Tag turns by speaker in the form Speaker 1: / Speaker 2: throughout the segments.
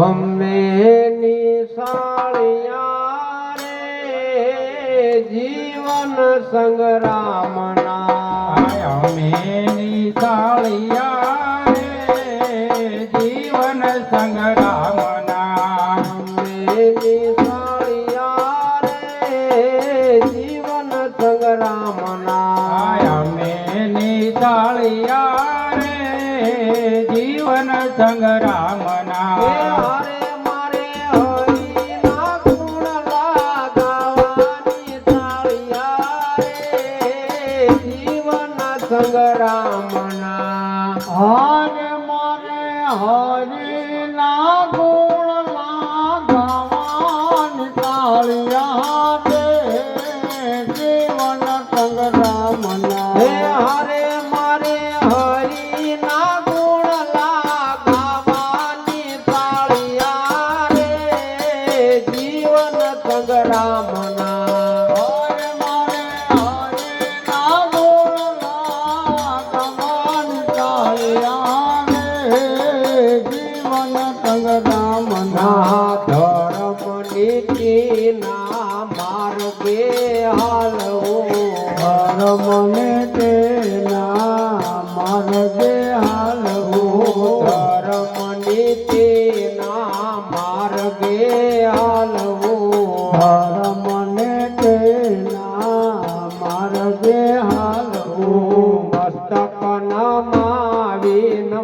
Speaker 1: અમે નિશાળિયા રે જીવન સંગ્રામના.
Speaker 2: અમે નિશાળિયા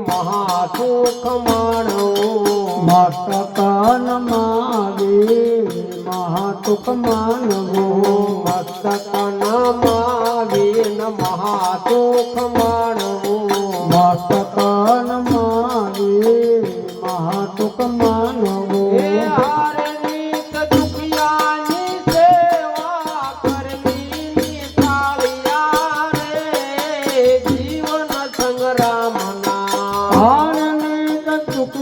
Speaker 1: મહાસુખ માણવું મસ્તકનમાં મહાસુખ માણવું. મસ્તકનમાં મહાસુખ માણવું. મસ્તકનમાં મહાસુખ
Speaker 2: માણવું.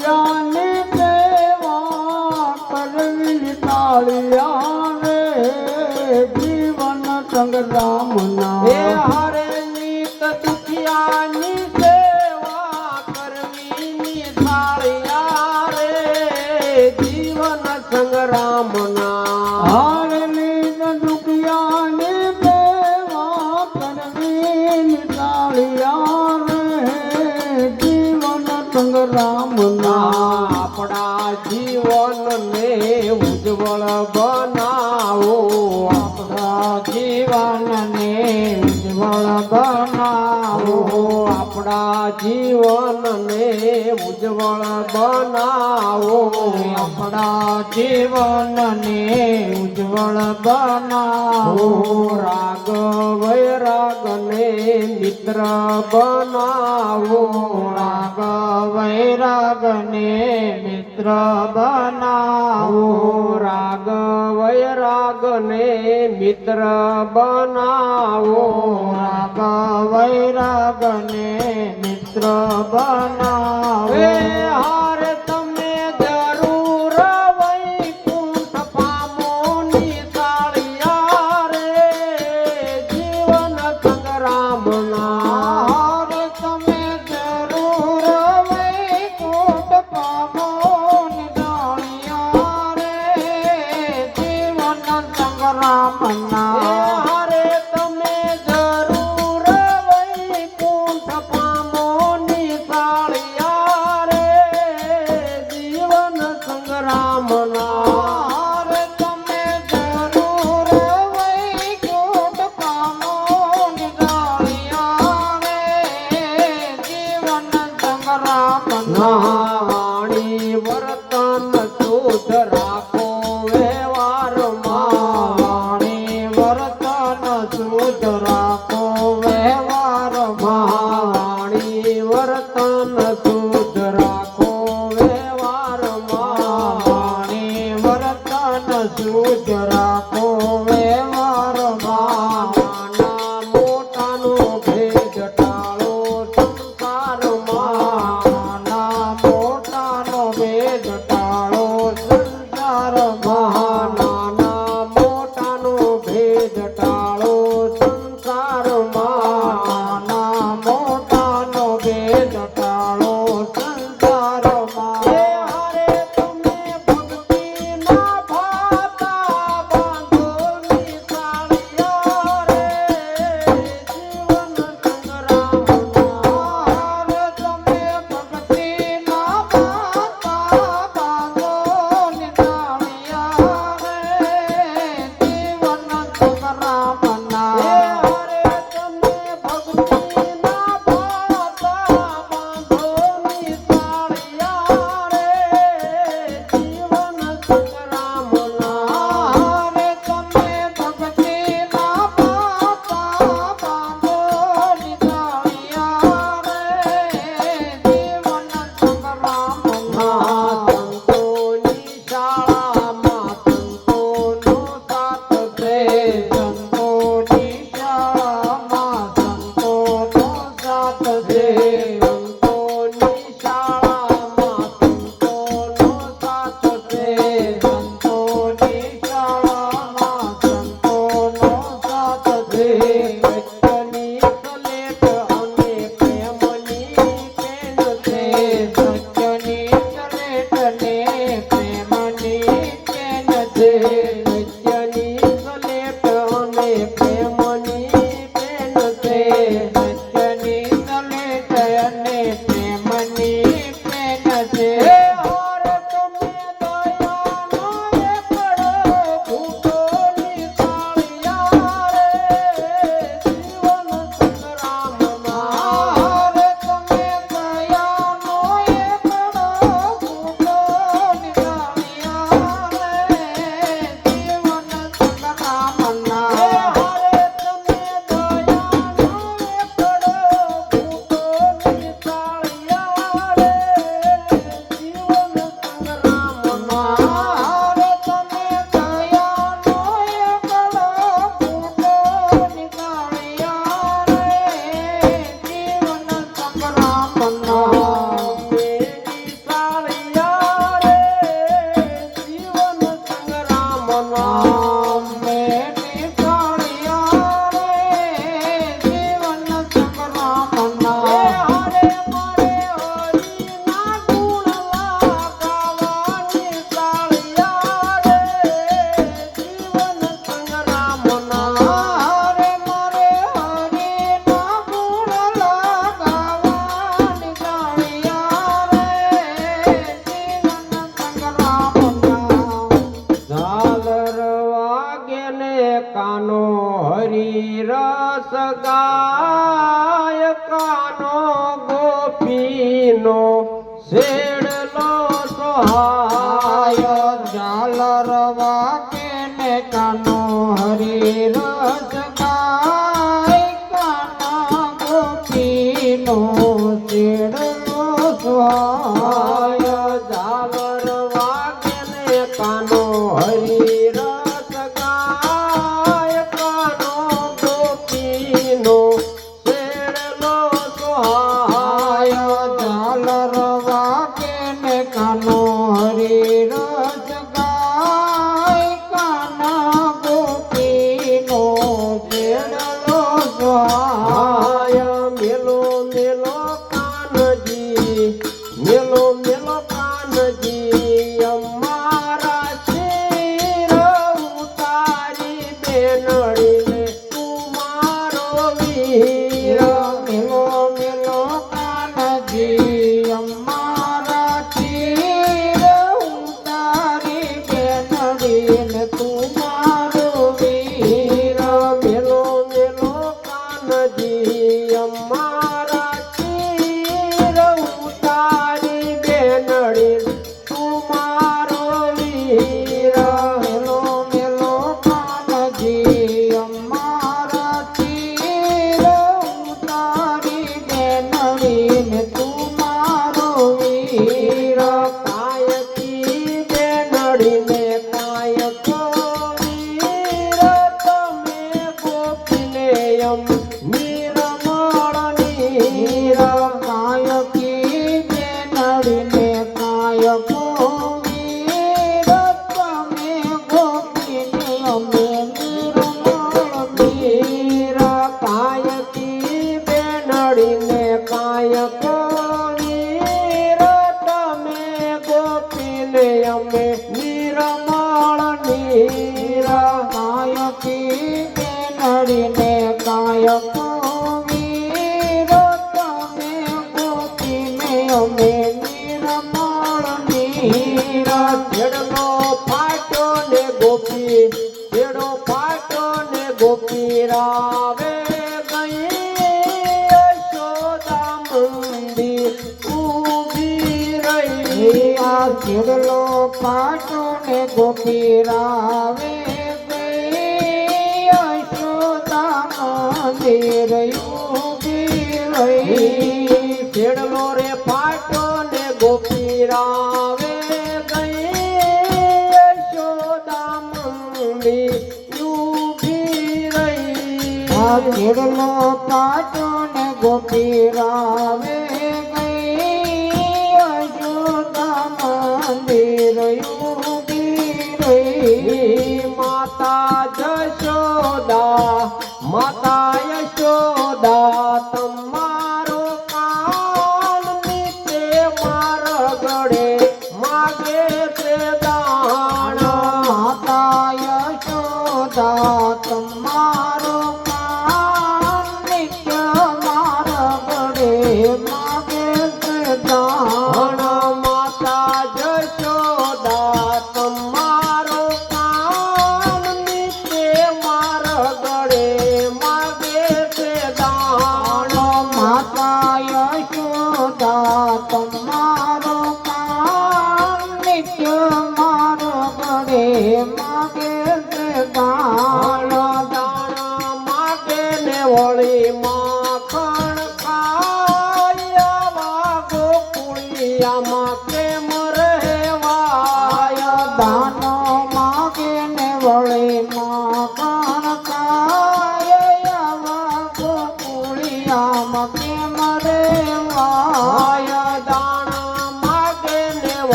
Speaker 2: તાળિયાની દેવા કરવી તાળિયા રે જીવન
Speaker 1: સંગ્રામ બનાવો
Speaker 2: આપણા જીવનને ઉજ્જવળ બનાવો
Speaker 1: આપણા જીવનને ઉજ્જવળ બનાવો.
Speaker 2: આપણા જીવનને ઉજ્જવળ બનાવો.
Speaker 1: રાગ વૈરાગને મિત્ર બનાવો.
Speaker 2: રાગ વૈરાગને મિત્ર બનાવો.
Speaker 1: રાગ વૈરાગને મિત્ર બનાવો.
Speaker 2: રાગ વૈરાગને મિત્ર બનાવે.
Speaker 1: હા.
Speaker 2: Yo llorar. નો શેડ ખેડલો પાટો ને ગોપી રાવે ઘોડલો પાટો ને ગોપી રાવે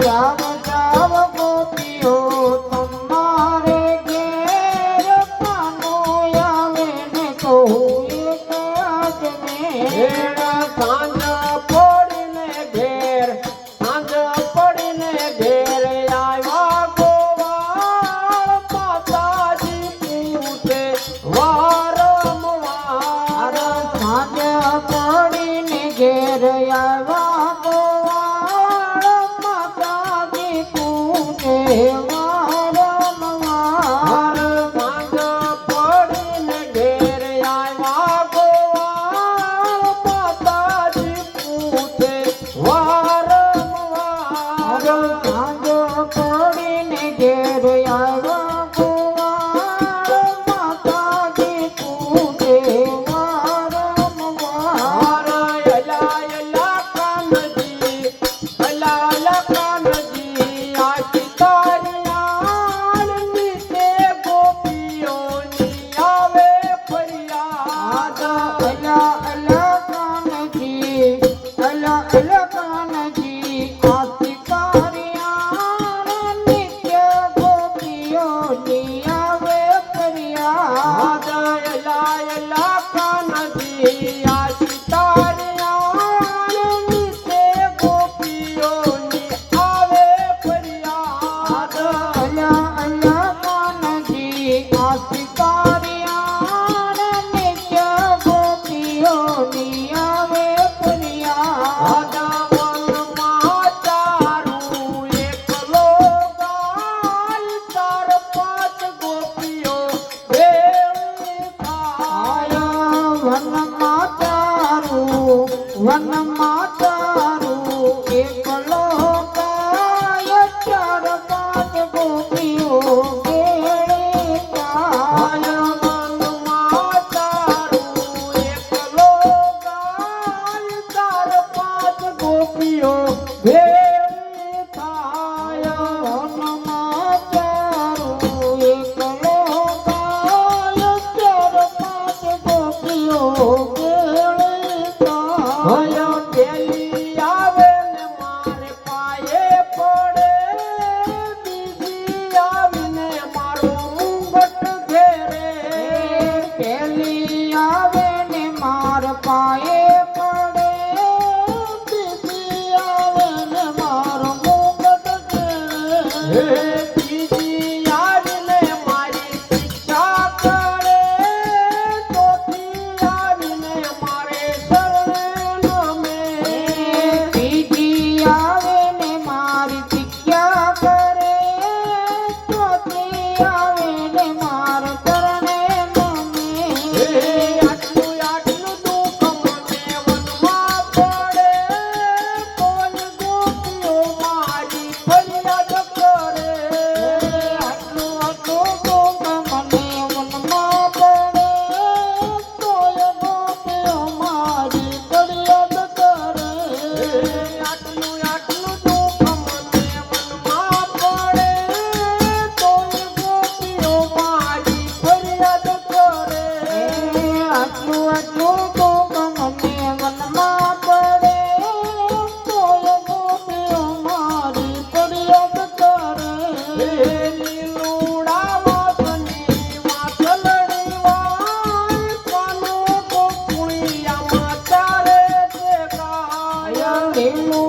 Speaker 1: 我 for. दुनिया में दुनिया pelo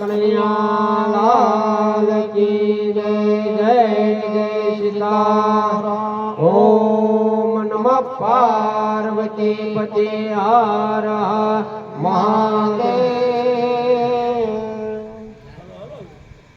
Speaker 1: கணையா